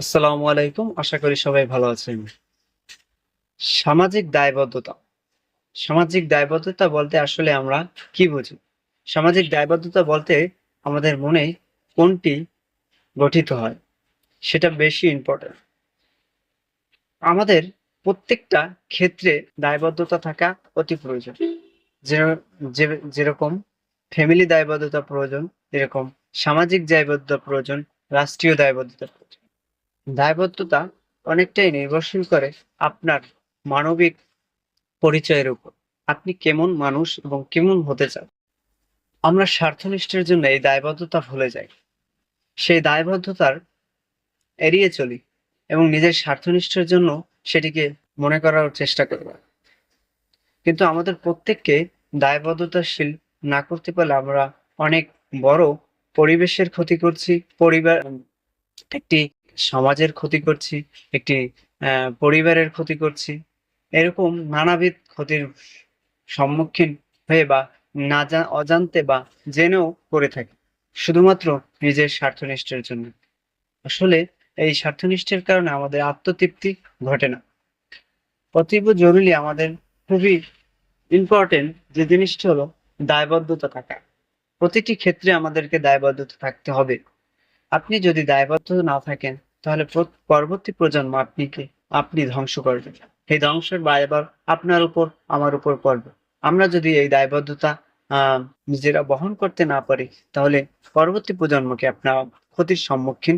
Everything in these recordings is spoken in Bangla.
আসসালামু আলাইকুম, আশা করি সবাই ভালো আছেন। সামাজিক দায়বদ্ধতা। সামাজিক দায়বদ্ধতা বলতে আসলে আমরা কি বুঝি? সামাজিক দায়বদ্ধতা বলতে আমাদের মনে কোনটি গঠিত হয়, সেটা বেশি ইম্পর্টেন্ট আমাদের প্রত্যেকটা ক্ষেত্রে দায়বদ্ধতা থাকা অতি প্রয়োজন। যেরকম ফ্যামিলি দায়বদ্ধতা প্রয়োজন, এরকম সামাজিক দায়বদ্ধতা প্রয়োজন, রাষ্ট্রীয় দায়বদ্ধতা প্রয়োজন। দায়বদ্ধতা অনেকটাই নির্ভরশীল করে আপনার মানবিক পরিচয়ের উপর। আপনি কেমন মানুষ এবং কেমন হতে চান? আমরা স্বার্থনিষ্ঠের জন্য এই দায়বদ্ধতা ভুলে যাই। সেই দায়বদ্ধতার এড়িয়ে চলি এবং নিজের স্বার্থনিষ্ঠের জন্য সেটিকে মনে করার চেষ্টা করব কিন্তু আমাদের প্রত্যেককে দায়বদ্ধতাশীল না করতে পারলে আমরা অনেক বড় পরিবেশের ক্ষতি করছি। পরিবার একটি সমাজের ক্ষতি করছি, একটি পরিবারের ক্ষতি করছি, এরকম নানাবিধ ক্ষতির সম্মুখীন হয়ে বা না অজান্তে বা জেনেও করে থাকি, শুধুমাত্র নিজের স্বার্থনিষ্ঠের জন্য। আসলে এই স্বার্থনিষ্ঠের কারণে আমাদের আত্মতৃপ্তি ঘটে না। অতীব জরুরি আমাদের খুবই ইম্পর্টেন্ট যে জিনিসটি হলো দায়বদ্ধতা থাকা। প্রতিটি ক্ষেত্রে আমাদেরকে দায়বদ্ধতা থাকতে হবে। আপনি যদি দায়বদ্ধ না থাকেন, তাহলে পরবর্তী প্রজন্ম আপনিকে, আপনি ধ্বংস করবেন এই ধ্বংসের দায়ভার আপনার উপর, আমার উপর পড়বে। আমরা যদি এই দায়বদ্ধতা নিজেরা বহন করতে না পারি, তাহলে পরবর্তী প্রজন্মকে আপনার ক্ষতির সম্মুখীন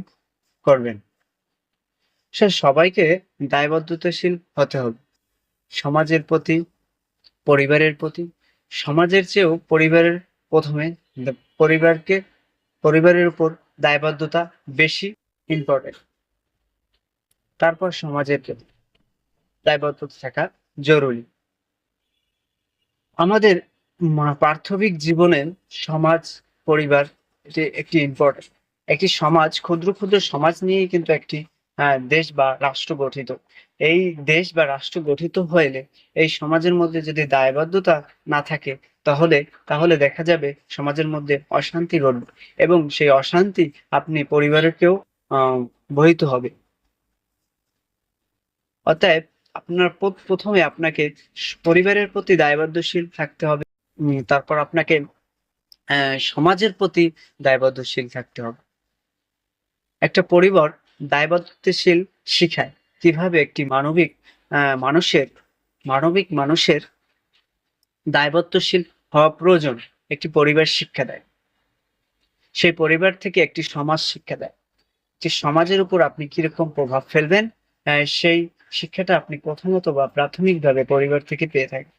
করবেন। সে সবাইকে দায়বদ্ধতাশীল হতে হবে। সমাজের প্রতি, পরিবারের প্রতি, সমাজের চেয়েও পরিবারের প্রথমে, পরিবারকে, পরিবারের উপর দায়বদ্ধতা বেশি ইম্পর্টেন্ট তারপর সমাজের দায়বদ্ধতা থাকা জরুরি। আমাদের পার্থবিক জীবনে সমাজ, পরিবার, এটি একটি ইম্পর্টেন্ট একটি সমাজ, ক্ষুদ্র ক্ষুদ্র সমাজ নিয়েই কিন্তু একটি আহ, দেশ বা রাষ্ট্র গঠিত। এই দেশ বা রাষ্ট্র গঠিত হলে এই সমাজের মধ্যে যদি দায়বদ্ধতা না থাকে তাহলে তাহলে দেখা যাবে সমাজের মধ্যে অশান্তি ঘটবে এবং সেই অশান্তি আপনি পরিবারকেও বহিত হবে। অতএব আপনার প্রথমে আপনাকে পরিবারের প্রতি দায়বদ্ধশীল থাকতে হবে তারপর আপনাকে সমাজের প্রতি দায়বদ্ধশীল থাকতে হবে। একটা পরিবার দায়বদ্ধশীল শিখায়। কীভাবে একটি মানবিক মানুষের মানবিক মানুষের দায়বদ্ধশীল হওয়া প্রয়োজন একটি পরিবার শিক্ষা দেয়। সেই পরিবার থেকে একটি সমাজ শিক্ষা দেয়। যে সমাজের উপর আপনি কীরকম প্রভাব ফেলবেন সেই শিক্ষাটা আপনি প্রথমত বা প্রাথমিকভাবে পরিবার থেকে পেয়ে থাকেন।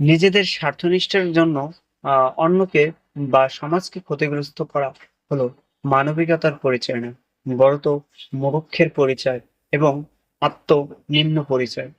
নিজেদের স্বার্থনিষ্ঠার জন্য অন্যকে বা সমাজকে ক্ষতিগ্রস্ত করা হলো। মানবিকতার পরিচয় না বরত মুরুক্ষের পরিচয় এবং আত্ম নিম্ন পরিচয়।